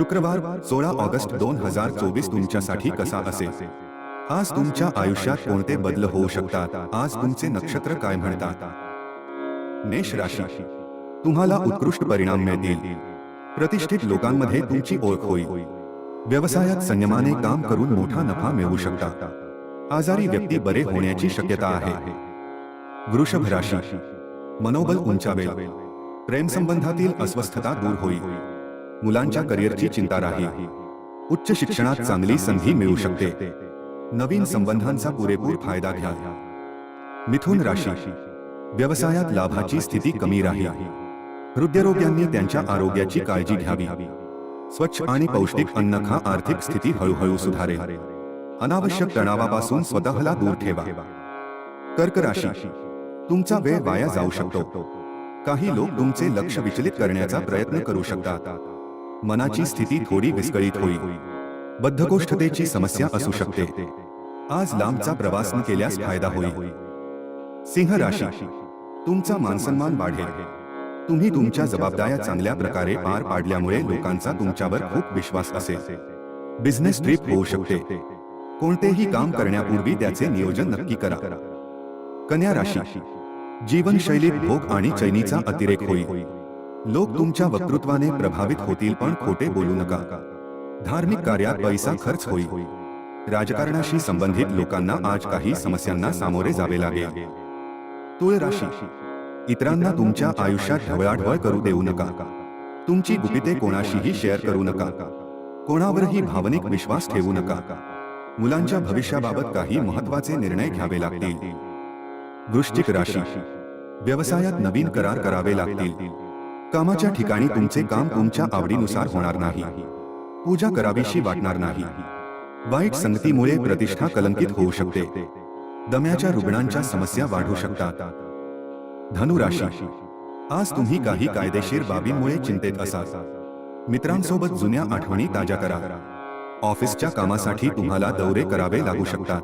शुक्रवार, सोळा ऑगस्ट दोन हज़ार चोवीस तुमच्यासाठी कसा असेल? आज तुमच्या आयुष्यात कोणते बदल होऊ शकतात? आज तुमचे नक्षत्र काय म्हणतात? मेष राशी. तुम्हाला उत्कृष्ट परिणाम मिळतील. प्रतिष्ठित लोकांमध्ये तुमची ओळख होईल. व्यवसायात संयमाने काम करून मोठा नफा मिळवू शकता. आजारी व्यक्ती बरे होण्याची शक्यता आहे. वृषभ राशी. मनोबल उंचावेल. प्रेम संबंधातील अस्वस्थता दूर होईल. मुलांच्या करिअरची चिंता राहील उच्च शिक्षणात चांगली संधी मिळू शकते. नवीन संबंधांचा पुरेपूर फायदा घ्या. मिथुन राशी. व्यवसायात लाभाची स्थिती कमी राहील हृदयरोग्यांनी त्यांच्या आरोग्याची काळजी घ्यावी. स्वच्छ आणि पौष्टिक अन्न खा आर्थिक स्थिती हळूहळू सुधारेल. अनावश्यक तणावापासून स्वतःला दूर ठेवा. कर्क राशी. तुमचा वेळ वाया जाऊ शकतो. काही लोक तुमचे लक्ष विचलित करण्याचा प्रयत्न करू शकतात. मनाची स्थिती थोडी विस्कळीत होईल. बद्धकोष्ठतेची समस्या असू शकते. आज लांबचा प्रवास न केल्यास फायदा होईल. सिंह राशी. तुमचा मानसन्मान वाढेल. तुम्ही तुमच्या जबाबदाऱ्या चांगल्या प्रकारे पार पाडल्यामुळे लोकांचा तुमच्यावर खूप विश्वास असेल. बिझनेस ट्रिप होऊ शकते. कोणतेही काम करण्यापूर्वी त्याचे नियोजन नक्की करा. कन्या राशी. जीवनशैलीत भोग आणि चैनीचा अतिरेक होईल. लोक तुमच्या वक्तृत्वाने प्रभावित होतील पण खोटे बोलू नका. धार्मिक कार्यात पैसा खर्च होईल. राजकारणाशी संबंधित लोकांना आज काही समस्यांना सामोरे जावे लागेल. तुळ राशी. इतरांना तुमच्या आयुष्यात ढवळाढवळ करू देऊ नका. तुमची गुपिते कोणाशीही शेअर करू नका. कोणावरही भावनिक विश्वास ठेवू नका. मुलांच्या भविष्याबाबत काही महत्त्वाचे निर्णय घ्यावे लागतील. वृश्चिक राशी. व्यवसायात नवीन करार करावे लागतील. कामाच्या ठिकाणी तुमचे काम तुमच्या आवडीनुसार होणार नाही. पूजा करावीशी वाटणार नाही. वाईट संगतीमुळे प्रतिष्ठा कलंकित होऊ शकते. दम्याच्या रुग्णांच्या समस्या वाढू शकतात. धनुराशी. आज तुम्ही काही कायदेशीर बाबींमुळे चिंतेत असाल. मित्रांसोबत जुन्या आठवणी ताज्या करा. ऑफिसच्या कामासाठी तुम्हाला दौरे करावे लागू शकतात.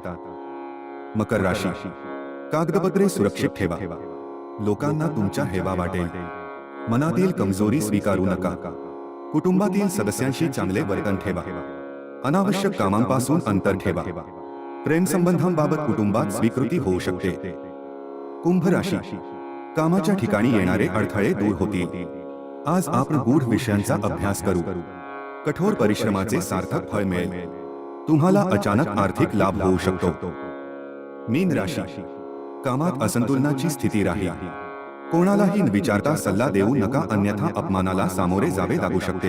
मकर राशी. कागदपत्रे सुरक्षित ठेवा. लोकांना तुमच्या हेवा वाटेल. मनातील कमजोरी स्वीकारू नका. कुटुंबातील सदस्यांशी चांगले वर्तन ठेवा. अनावश्यक कामांपासून अंतर ठेवा. प्रेमसंबंधांबाबत कुटुंबात स्वीकृती होऊ शकते. कुंभ राशी. कामाच्या ठिकाणी येणारे अडथळे दूर होतील. आज आपण गूढ विषयांचा अभ्यास करू. कठोर परिश्रमाचे सार्थक फळ मिळेल. तुम्हाला अचानक आर्थिक लाभ होऊ शकतो. मीन राशी. कामात असंतुलनाची स्थिती राहील. कोणालाही विचारता सल्ला देऊ नका अन्यथा अपमानाला सामोरे जावे लागू शकते.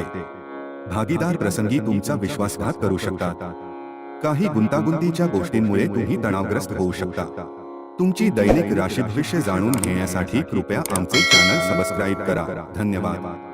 भागीदार प्रसंगी तुमचा विश्वासघात करू शकतात. काही गुंतागुंतीच्या गोष्टींमुळे तुम्ही तणावग्रस्त होऊ शकता. तुमची दैनिक राशीभविष्य जाणून घेण्यासाठी कृपया आमचे चॅनल सबस्क्राईब करा. धन्यवाद.